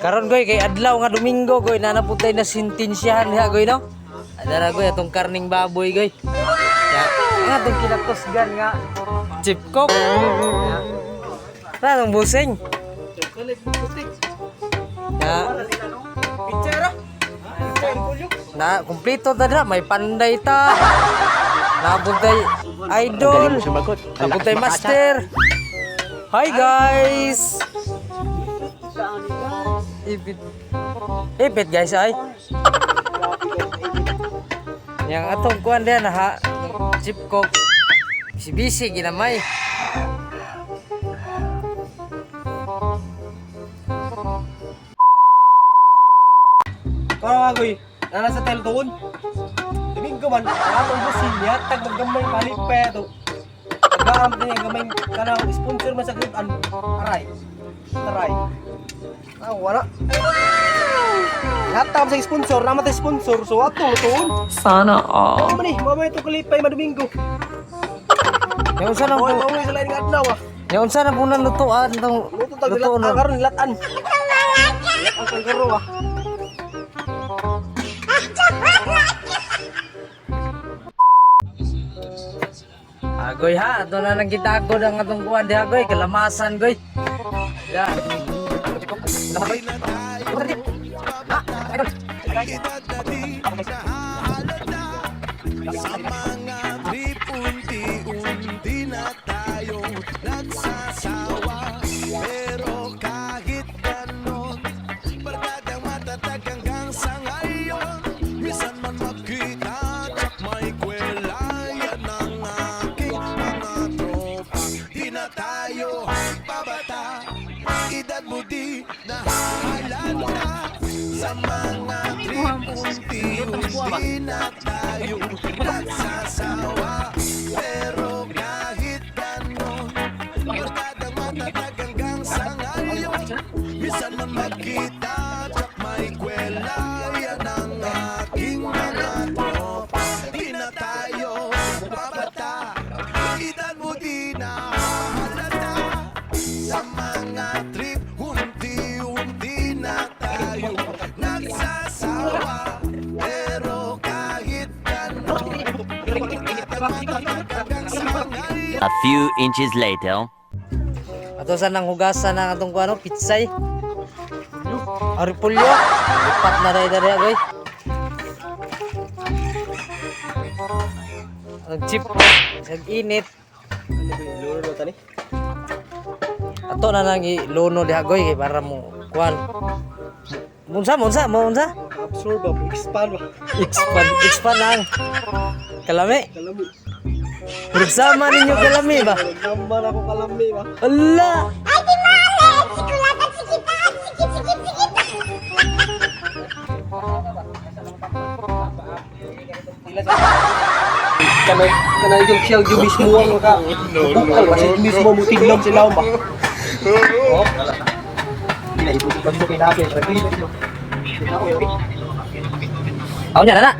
Karon goy kay adlaw nga Domingo goy na naputay na sintensyahan ha goy no. Adara goy atong karning baboy goy. Ya, nga atong kinakusgan nga chip cook. Ya. Ra tong busing. Ya. Na kumpleto ta dra may panday ta. Napuntay idol. Napuntay master. Hi guys. Ipit. Ipit guys ay. Yang atong kuan dia na ha. Chip cook. Bisi-bisi ginamay. Karang agoy, nana sa teltoon. Domingo man, ang atong busin niya, tag maggamay palipe to. Tagaam niya gamay kanang sponsor man sa gripan. Aray. Taray. Ah, wala. Hatam sa sponsor, naman tayo sponsor, so ato tuon. Sana all. Ano man eh, mamay ito kalipay madomingo. Yang unsa nang Mawal mawal sa lain nga adlaw ah. yang unsa na punan lutuan lutuan dilat, no. karon nilatan. Nilatan kang karo ah. Agoy ha, ato na nang kita ko ang atong kuan di agoy. Kalamasan goy. Ya. Unti-unti di nahahalata Sa mga trip Unti-unti na tayong nagsasawa. Pero kahit ganon Barkadang matatag hanggang sa ngayon. Misan man magkita Tsak may kwela Yan ang aking mga tropa. Di na tayo babata. Edad mo di na Sa mga trip A few inches later. Ato sa nang hugasan ng atong kuano pitsay. Aripulyo. Lipat na dai dai agoy. Ang chip sag init. Ato na nang iluno di agoy kay para mo kuan. Munsa munsa mo unsa? Absorb ah, expand ba. Expand expand ang kalami. Kalami. Pagsama ninyo kalami ba? Naman ako kalami ba. Allah! Kana kana yung siya yung mismo ang ka. Bukal kasi yung mismo mo tignom sila ba. Oh. Ina ibu ko mo kinabi. Ako niya na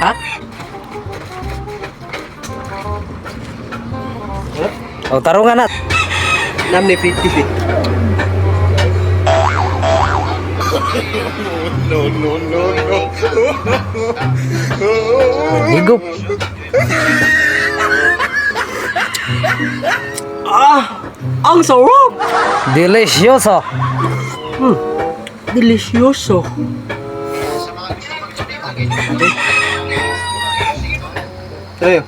Ha? Oh, tarungan na. Nam ni 50 feet. Higup. Ang sarap. Delicioso. Delicioso. Ayo.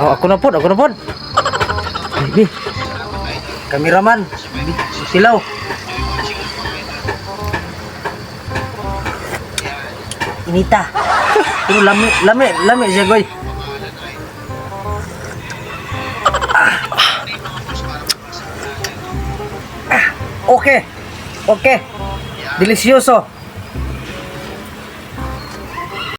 Oh, ako na po, ako na po. Baby. Kameraman. Silaw. Inita. Pero lami, lami, lami siya, goy. Ah. Ah. Okay. Okay. Delicioso.